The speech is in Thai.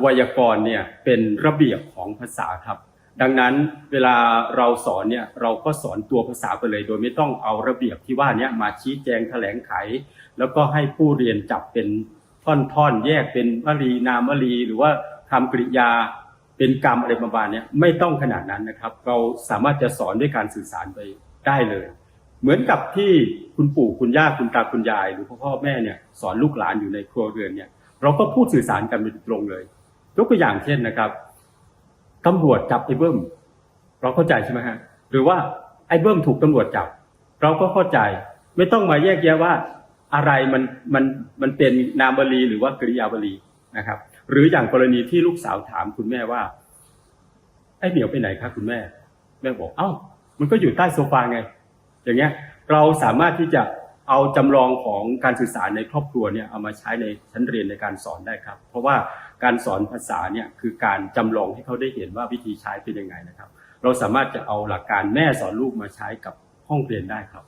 ไวยากรณ์เนี่ยเป็นระเบียบของภาษาครับ ดังนั้นเวลาเราสอนเนี่ยเราก็สอนตัวภาษาไปเลย โดยไม่ต้องเอาระเบียบที่ว่านี้มาชี้แจงแถลงไข แล้วก็ให้ผู้เรียนจับเป็นท่อนๆแยกเป็นวลีนามวลี หรือว่าคำกริยาเป็นกรรมอะไรประมาณเนี้ยไม่ต้องขนาดนั้นนะครับ เราสามารถจะสอนด้วยการสื่อสารไปได้เลย เหมือนกับที่คุณปู่คุณย่าคุณตาคุณยาย หรือพ่อพ่อแม่เนี่ยสอนลูกหลานอยู่ในครัวเรือนเนี่ย เราก็พูดสื่อสารกันโดยตรงเลย ยกตัวอย่างเช่นนะครับตำรวจจับไอ้เบิ้มเราเข้าใจใช่ไหมฮะหรือว่าไอ้เบิ้มถูกตำรวจจับ เราก็เข้าใจ ไม่ต้องมาแยกแยะว่าอะไรมันมันมันเป็นนามบลีหรือว่ากริยาบลีนะครับ หรืออย่างกรณีที่ลูกสาวถามคุณแม่ว่าไอ้เหมียวไปไหนครับคุณแม่ แม่บอก เอ้า มันก็อยู่ใต้โซฟาไง อย่างเงี้ย เราสามารถที่จะ เอาจำลองของการสื่อสารในครอบครัวเนี่ยเอามาใช้ในชั้นเรียนในการสอนได้ครับ เพราะว่าการสอนภาษาเนี่ยคือการจำลองให้เขาได้เห็นว่าวิธีใช้เป็นยังไงนะครับ เราสามารถจะเอาหลักการแม่สอนลูกมาใช้กับห้องเรียนได้ครับ